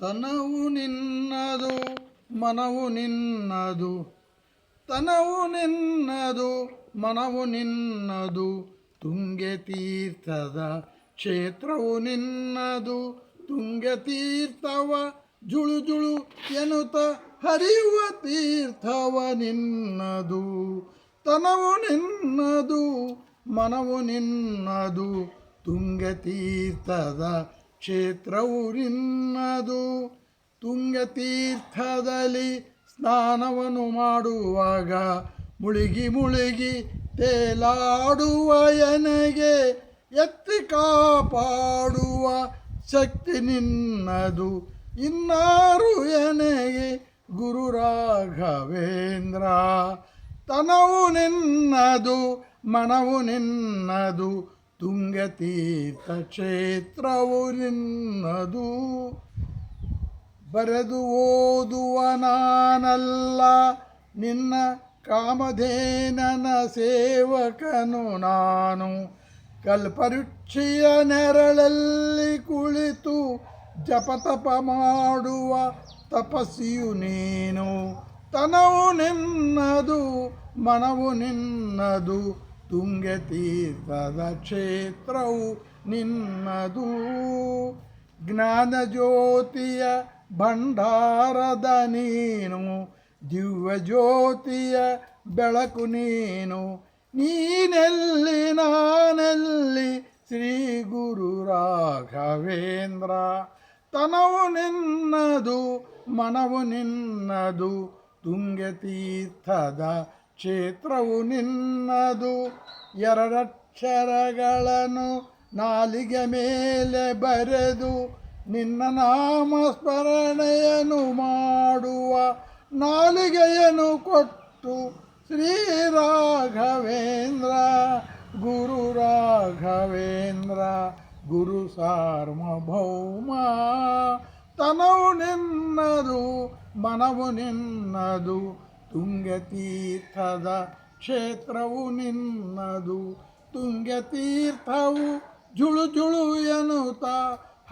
ತನವು ನಿನ್ನದು, ಮನವು ನಿನ್ನದು. ತನವು ನಿನ್ನದು, ಮನವು ನಿನ್ನದು. ತುಂಗೆ ತೀರ್ಥದ ಕ್ಷೇತ್ರವು ನಿನ್ನದು. ತುಂಗೆ ತೀರ್ಥವ ಜುಳು ಜುಳು ಎನ್ನುತ್ತ ಹರಿಯುವ ತೀರ್ಥವ ನಿನ್ನದು. ತನವು ನಿನ್ನದು, ಮನವು ನಿನ್ನದು. ತುಂಗೆ ತೀರ್ಥದ ಕ್ಷೇತ್ರವು ತುಂಗತೀರ್ಥದಲ್ಲಿ ಸ್ನಾನವನ್ನು ಮಾಡುವಾಗ ಮುಳುಗಿ ಮುಳುಗಿ ತೇಲಾಡುವ ಎನಗೆ, ಎತ್ತಿ ಕಾಪಾಡುವ ಶಕ್ತಿ ನಿನ್ನದು. ಇನ್ನಾರು ಎನಗೆ, ಗುರು ರಾಘವೇಂದ್ರ, ತನವು ನಿನ್ನದು, ಮನವು ನಿನ್ನದು. ತುಂಗತೀರ್ಥ ಕ್ಷೇತ್ರವು ನಿನ್ನದು. ಬರೆದು ಓದುವ ನಾನಲ್ಲ ನಿನ್ನ ಕಾಮಧೇನನ ಸೇವಕನು ನಾನು. ಕಲ್ಪರುಕ್ಷಿಯ ನೆರಳಲ್ಲಿ ಕುಳಿತು ಜಪತಪ ಮಾಡುವ ತಪಸ್ಸಿಯು ನೀನು. ತನವು ನಿನ್ನದು, ಮನವು ನಿನ್ನದು. ತುಂಗತೀರ್ಥದ ಕ್ಷೇತ್ರವು ನಿನ್ನದು. ಜ್ಞಾನಜ್ಯೋತಿಯ ಭಂಡಾರದ ನೀನು, ದಿವ್ಯ ಜ್ಯೋತಿಯ ಬೆಳಕು ನೀನು. ನೀನೆಲ್ಲಿ ನಾನೆಲ್ಲಿ ಶ್ರೀ ಗುರು ರಾಘವೇಂದ್ರ? ತನವು ನಿನ್ನದು, ಮನವು ನಿನ್ನದು. ತುಂಗತೀರ್ಥದ ಕ್ಷೇತ್ರವು ನಿನ್ನದು. ಎರಡಕ್ಷರಗಳನ್ನು ನಾಲಿಗೆ ಮೇಲೆ ಬರೆದು ನಿನ್ನ ನಾಮ ಸ್ಮರಣೆಯನ್ನು ಮಾಡುವ ನಾಲಿಗೆಯನ್ನು ಕೊಟ್ಟು ಶ್ರೀ ರಾಘವೇಂದ್ರ, ಗುರು ರಾಘವೇಂದ್ರ, ಗುರು ಸಾರ್ವಭೌಮ ತನವು ನಿನ್ನದು, ಮನವು ನಿನ್ನದು ತುಂಗತೀರ್ಥದ ಕ್ಷೇತ್ರವು ನಿನ್ನದು. ತುಂಗತೀರ್ಥವು ಜುಳು ಜುಳು ಎನ್ನುತ್ತ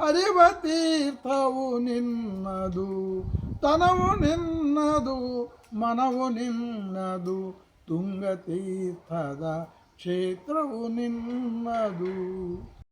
ಹರಿವ ತೀರ್ಥವು ನಿನ್ನದು. ತನವು ನಿನ್ನದು, ಮನವು ನಿನ್ನದು. ತುಂಗತೀರ್ಥದ ಕ್ಷೇತ್ರವು ನಿನ್ನದು.